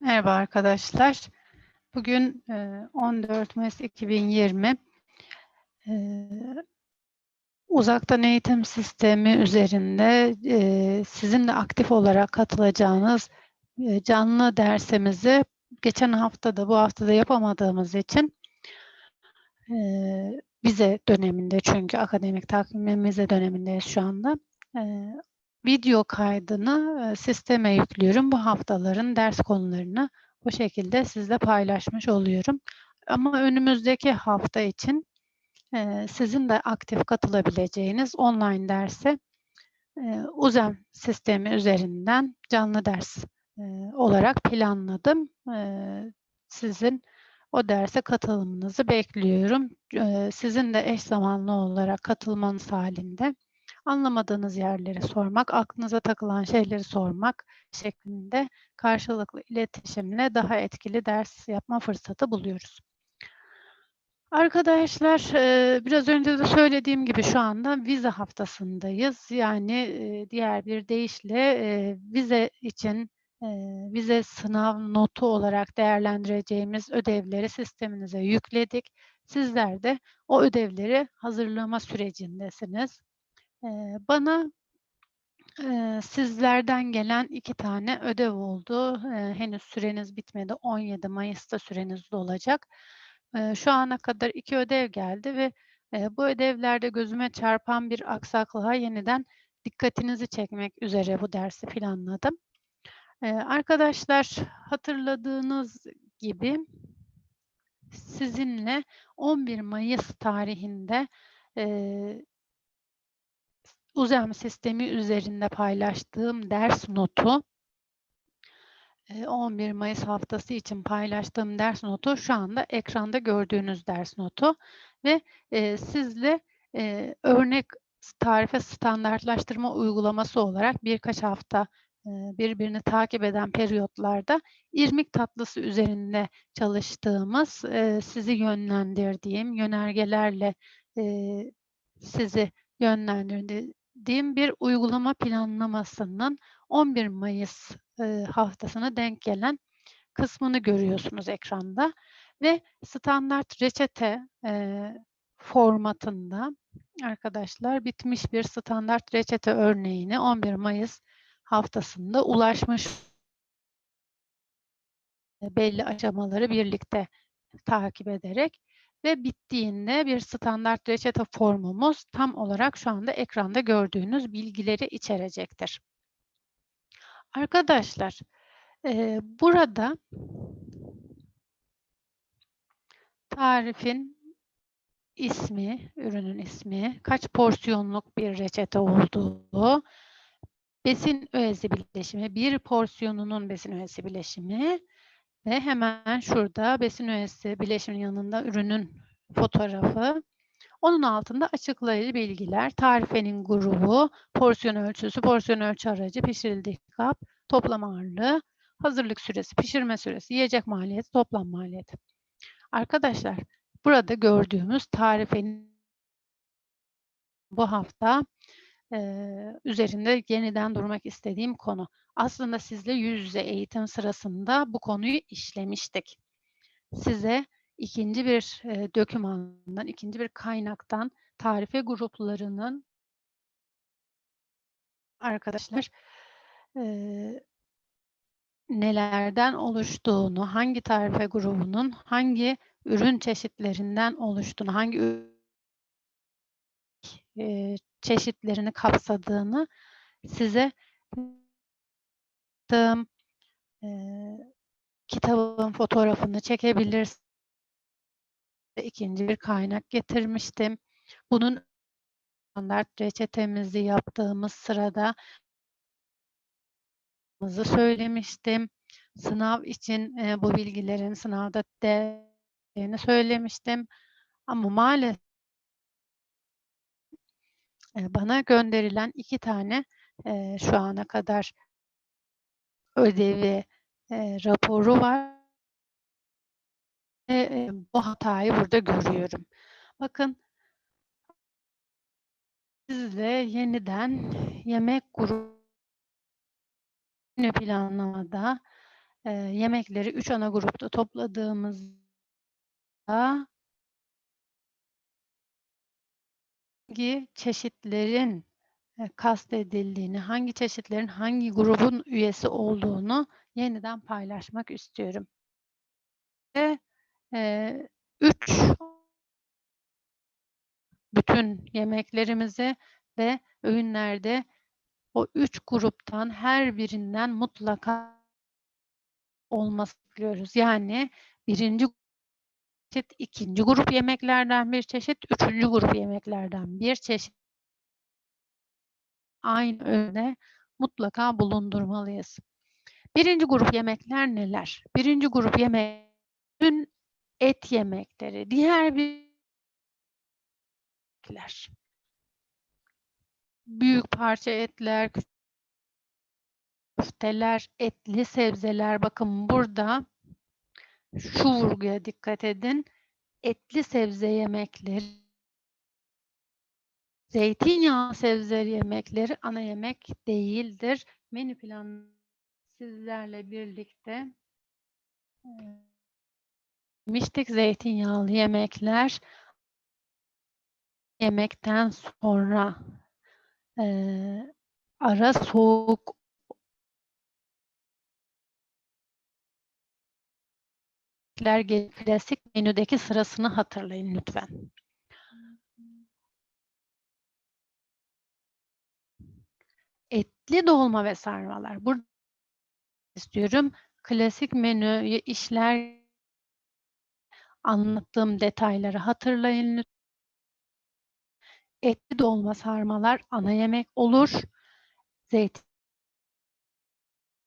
Merhaba arkadaşlar. Bugün e, 14 Mayıs 2020 uzaktan eğitim sistemi üzerinde e, sizin de aktif olarak katılacağınız e, canlı dersimizi geçen hafta da bu hafta da yapamadığımız için e, vize döneminde çünkü akademik takvim vize dönemindeyiz şu anda. E, video kaydını e, sisteme yüklüyorum. Bu haftaların ders konularını bu şekilde sizle paylaşmış oluyorum. Ama önümüzdeki hafta için e, sizin de aktif katılabileceğiniz online derse e, UZEM sistemi üzerinden canlı ders e, olarak planladım. E, sizin o derse katılımınızı bekliyorum. E, sizin de eş zamanlı olarak katılmanız halinde anlamadığınız yerleri sormak, aklınıza takılan şeyleri sormak şeklinde karşılıklı iletişimle daha etkili ders yapma fırsatı buluyoruz. Arkadaşlar biraz önce de söylediğim gibi şu anda vize haftasındayız. Yani diğer bir deyişle vize için vize sınav notu olarak değerlendireceğimiz ödevleri sisteminize yükledik. Sizler de o ödevleri hazırlama sürecindesiniz. Bana sizlerden gelen iki tane ödev oldu. Henüz süreniz bitmedi. 17 Mayıs'ta süreniz dolacak. Şu ana kadar iki ödev geldi ve bu ödevlerde gözüme çarpan bir aksaklığa yeniden dikkatinizi çekmek üzere bu dersi planladım. Arkadaşlar hatırladığınız gibi sizinle 11 Mayıs tarihinde UZEM sistemi üzerinde paylaştığım ders notu 11 Mayıs haftası için paylaştığım ders notu şu anda ekranda gördüğünüz ders notu ve e, sizle e, örnek tarife standartlaştırma uygulaması olarak birkaç hafta e, birbirini takip eden periyotlarda irmik tatlısı üzerinde çalıştığımız, e, sizi yönlendirdiğim yönergelerle e, sizi yönlendirdiğim bir uygulama planlamasının 11 Mayıs haftasına denk gelen kısmını görüyorsunuz ekranda ve standart reçete formatında arkadaşlar bitmiş bir standart reçete örneğini 11 Mayıs haftasında ulaşmış belli aşamaları birlikte takip ederek ve bittiğinde bir standart reçete formumuz tam olarak şu anda ekranda gördüğünüz bilgileri içerecektir. Arkadaşlar e, burada tarifin ismi, ürünün ismi, kaç porsiyonluk bir reçete olduğu, besin öğesi bileşimi, bir porsiyonunun besin öğesi bileşimi, ve hemen şurada besin öğesi bileşimin yanında ürünün fotoğrafı. Onun altında açıklayıcı bilgiler, tarifenin grubu, porsiyon ölçüsü, porsiyon ölçü aracı, pişirildiği kap, toplam ağırlığı, hazırlık süresi, pişirme süresi, yiyecek maliyeti, toplam maliyeti. Arkadaşlar burada gördüğümüz tarifenin bu hafta e, üzerinde yeniden durmak istediğim konu. Aslında sizle yüz yüze eğitim sırasında bu konuyu işlemiştik. Size ikinci bir e, dokümandan, ikinci bir kaynaktan tarife gruplarının arkadaşlar e, nelerden oluştuğunu, hangi tarife grubunun hangi ürün çeşitlerinden oluştuğunu, hangi e, çeşitlerini kapsadığını size e, kitabın fotoğrafını çekebilirsiniz. İkinci bir kaynak getirmiştim. Bunun standart reçetemizi yaptığımız sırada söylemiştim. Sınav için e, bu bilgilerin sınavda değerini söylemiştim. Ama maalesef e, bana gönderilen iki tane e, şu ana kadar ödevi e, raporu var. Ve e, bu hatayı burada görüyorum. Bakın sizle yeniden yemek grubu planlamada e, yemekleri üç ana grupta topladığımızda hangi çeşitlerin e, kastedildiğini, hangi çeşitlerin hangi grubun üyesi olduğunu yeniden paylaşmak istiyorum. Ve e, üç bütün yemeklerimizi ve öğünlerde o üç gruptan her birinden mutlaka olması bekliyoruz. Yani birinci çeşit, ikinci grup yemeklerden bir çeşit, üçüncü grup yemeklerden bir çeşit aynı öğüne mutlaka bulundurmalıyız. Birinci grup yemekler neler? Birinci grup yemek et yemekleri, diğer bir yemekler. Büyük parça etler, köfteler, etli sebzeler. Bakın burada şu vurguya dikkat edin. Etli sebze yemekleri, zeytinyağı sebze yemekleri ana yemek değildir. Menü planı sizlerle birlikte demiştik zeytinyağlı yemekler yemekten sonra e, ara soğuk klasik menüdeki sırasını hatırlayın lütfen. Etli dolma ve sarmalar. Burada istiyorum. Klasik menüyü işler anlattığım detayları hatırlayın lütfen. Etli dolma sarmalar ana yemek olur. Zeytin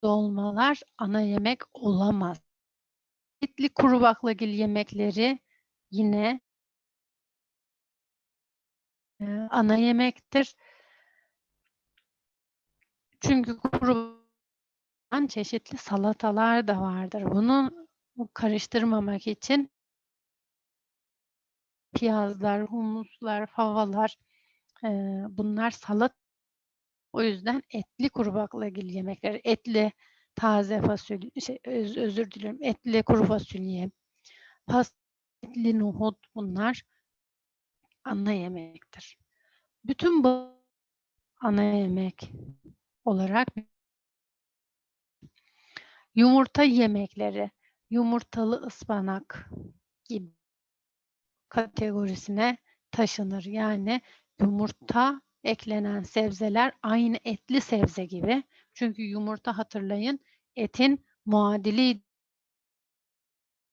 dolmalar ana yemek olamaz. Etli kuru baklagil yemekleri yine e, ana yemektir. Çünkü kuru çeşitli salatalar da vardır. Bunu karıştırmamak için piyazlar, humuslar, favalar e, bunlar salat. O yüzden etli kuru baklagil yemekleri, etli taze fasulye, şey, öz, özür dilerim, etli kuru fasulye, etli nohut bunlar ana yemektir. Bütün bu ana yemek olarak yumurta yemekleri, yumurtalı ıspanak gibi kategorisine taşınır. Yani yumurta eklenen sebzeler aynı etli sebze gibi. Çünkü yumurta hatırlayın etin muadili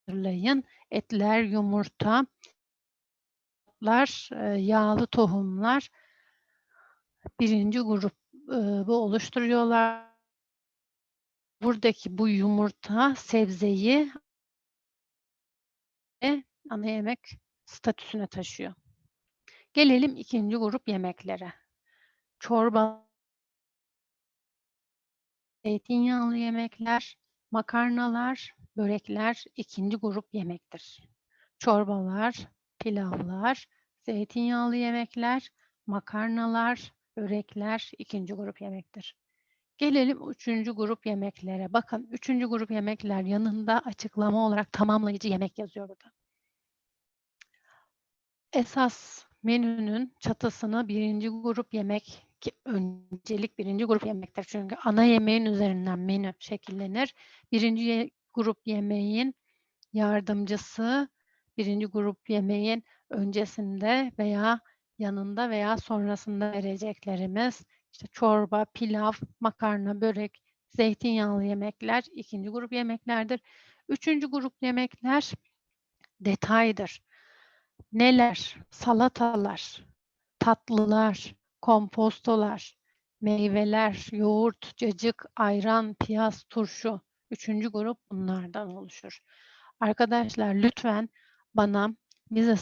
hatırlayın. Etler, yumurta, yağlı tohumlar birinci grup bu oluşturuyorlar. Buradaki bu yumurta sebzeyi ana yemek statüsüne taşıyor. Gelelim ikinci grup yemeklere. Çorba, zeytinyağlı yemekler, makarnalar, börekler ikinci grup yemektir. Çorbalar, pilavlar, zeytinyağlı yemekler, makarnalar, börekler ikinci grup yemektir. Gelelim üçüncü grup yemeklere. Bakın üçüncü grup yemekler yanında açıklama olarak tamamlayıcı yemek yazıyor burada esas menünün çatısını birinci grup yemek ki öncelik birinci grup yemektir. Çünkü ana yemeğin üzerinden menü şekillenir. Birinci ye grup yemeğin yardımcısı birinci grup yemeğin öncesinde veya yanında veya sonrasında vereceklerimiz işte çorba, pilav, makarna, börek, zeytinyağlı yemekler ikinci grup yemeklerdir. Üçüncü grup yemekler detaydır neler, salatalar, tatlılar, kompostolar, meyveler, yoğurt, cacık, ayran, piyaz, turşu. Üçüncü grup bunlardan oluşur. Arkadaşlar lütfen bana vize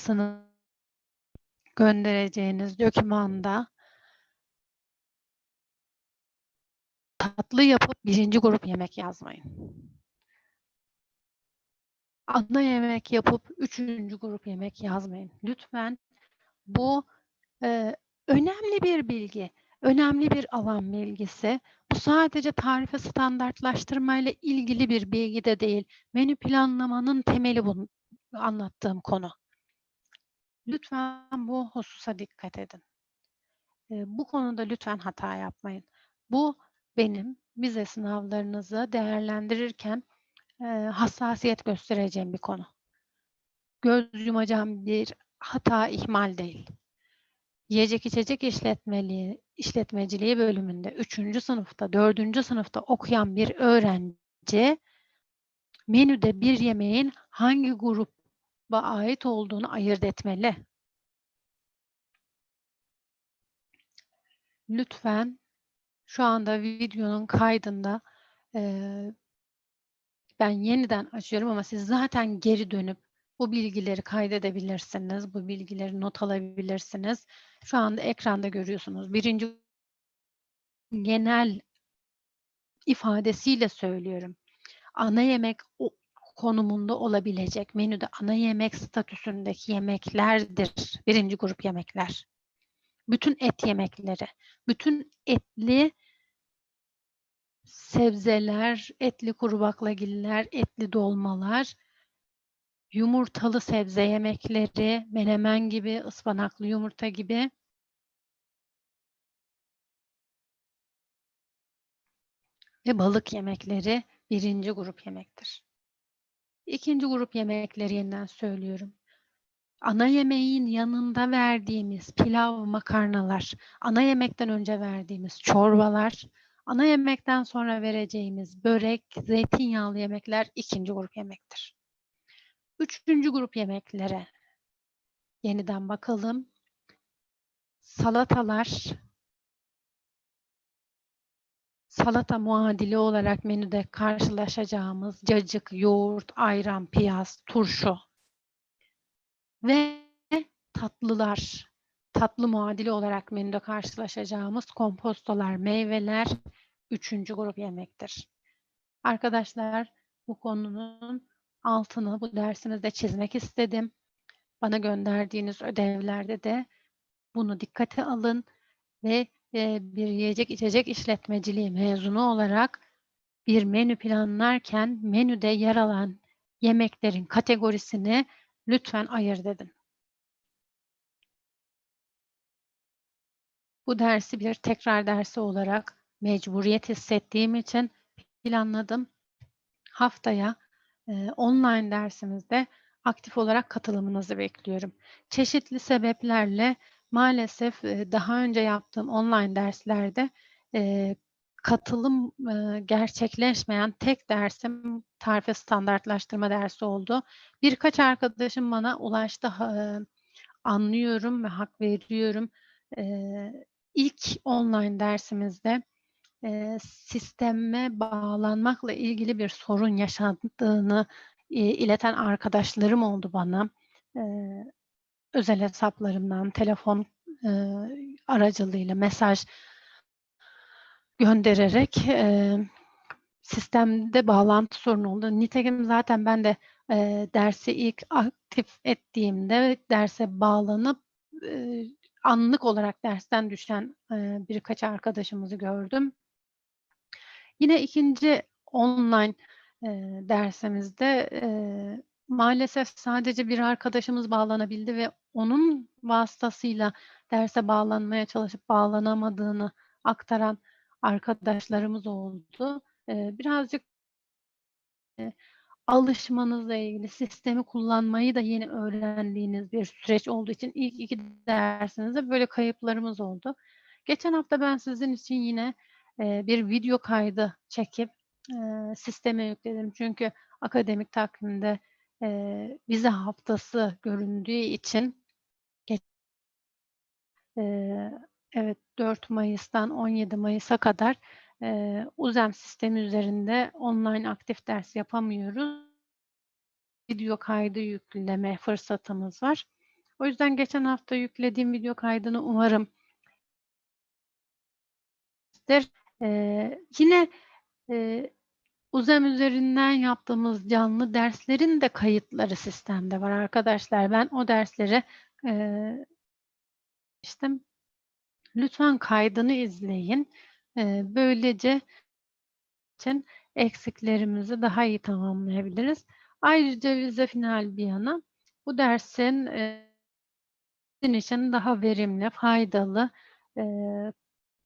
göndereceğiniz dokümanda tatlı yapıp birinci grup yemek yazmayın. Ana yemek yapıp üçüncü grup yemek yazmayın. Lütfen bu e, önemli bir bilgi, önemli bir alan bilgisi. Bu sadece tarife standartlaştırma ile ilgili bir bilgi de değil. Menü planlamanın temeli bu anlattığım konu. Lütfen bu hususa dikkat edin. E, bu konuda lütfen hata yapmayın. Bu benim vize sınavlarınızı değerlendirirken hassasiyet göstereceğim bir konu. Göz yumacağım bir hata ihmal değil. Yiyecek içecek işletmeliği, işletmeciliği bölümünde 3. sınıfta, 4. sınıfta okuyan bir öğrenci menüde bir yemeğin hangi gruba ait olduğunu ayırt etmeli. Lütfen şu anda videonun kaydında e, ben yeniden açıyorum ama siz zaten geri dönüp bu bilgileri kaydedebilirsiniz. Bu bilgileri not alabilirsiniz. Şu anda ekranda görüyorsunuz. Birinci genel ifadesiyle söylüyorum. Ana yemek konumunda olabilecek menüde ana yemek statüsündeki yemeklerdir. Birinci grup yemekler. Bütün et yemekleri, bütün etli sebzeler, etli kuru baklagiller, etli dolmalar, yumurtalı sebze yemekleri, menemen gibi, ıspanaklı yumurta gibi ve balık yemekleri birinci grup yemektir. İkinci grup yemekleri yeniden söylüyorum. Ana yemeğin yanında verdiğimiz pilav, makarnalar, ana yemekten önce verdiğimiz çorbalar, ana yemekten sonra vereceğimiz börek, zeytinyağlı yemekler ikinci grup yemektir. Üçüncü grup yemeklere yeniden bakalım. Salatalar, salata muadili olarak menüde karşılaşacağımız cacık, yoğurt, ayran, piyaz, turşu ve tatlılar, tatlı muadili olarak menüde karşılaşacağımız kompostolar, meyveler üçüncü grup yemektir. Arkadaşlar bu konunun altını bu dersimizde çizmek istedim. Bana gönderdiğiniz ödevlerde de bunu dikkate alın ve e, bir yiyecek içecek işletmeciliği mezunu olarak bir menü planlarken menüde yer alan yemeklerin kategorisini lütfen ayırt edin. Bu dersi bir tekrar dersi olarak mecburiyet hissettiğim için planladım. Haftaya e, online dersimizde aktif olarak katılımınızı bekliyorum. Çeşitli sebeplerle maalesef e, daha önce yaptığım online derslerde e, katılım e, gerçekleşmeyen tek dersim tarife standartlaştırma dersi oldu. Birkaç arkadaşım bana ulaştı, e, anlıyorum ve hak veriyorum. E, ilk online dersimizde e, sisteme bağlanmakla ilgili bir sorun yaşadığını e, ileten arkadaşlarım oldu bana. E, özel hesaplarımdan, telefon e, aracılığıyla mesaj göndererek e, sistemde bağlantı sorunu oldu. Nitekim zaten ben de e, dersi ilk aktif ettiğimde derse bağlanıp anlık olarak dersten düşen e, birkaç arkadaşımızı gördüm. Yine ikinci online e, dersimizde e, maalesef sadece bir arkadaşımız bağlanabildi ve onun vasıtasıyla derse bağlanmaya çalışıp bağlanamadığını aktaran arkadaşlarımız oldu. E, birazcık e, alışmanızla ilgili sistemi kullanmayı da yeni öğrendiğiniz bir süreç olduğu için ilk iki dersinizde böyle kayıplarımız oldu. Geçen hafta ben sizin için yine e, bir video kaydı çekip e, sisteme yükledim. Çünkü akademik takvimde e, vize haftası göründüğü için e, evet 4 Mayıs'tan 17 Mayıs'a kadar e, UZEM sistemi üzerinde online aktif ders yapamıyoruz. Video kaydı yükleme fırsatımız var. O yüzden geçen hafta yüklediğim video kaydını umarım Eee, yine, eee, UZEM üzerinden yaptığımız canlı derslerin de kayıtları sistemde var arkadaşlar. Ben o dersleri, eee işte lütfen kaydını izleyin. Böylece için eksiklerimizi daha iyi tamamlayabiliriz. Ayrıca vize final bir yana bu dersin, sizin için daha verimli, faydalı,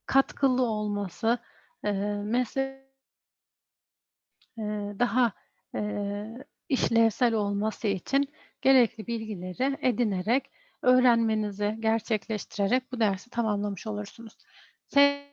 katkılı olması, eee, daha, işlevsel olması için gerekli bilgileri edinerek, öğrenmenizi gerçekleştirerek bu dersi tamamlamış olursunuz. Se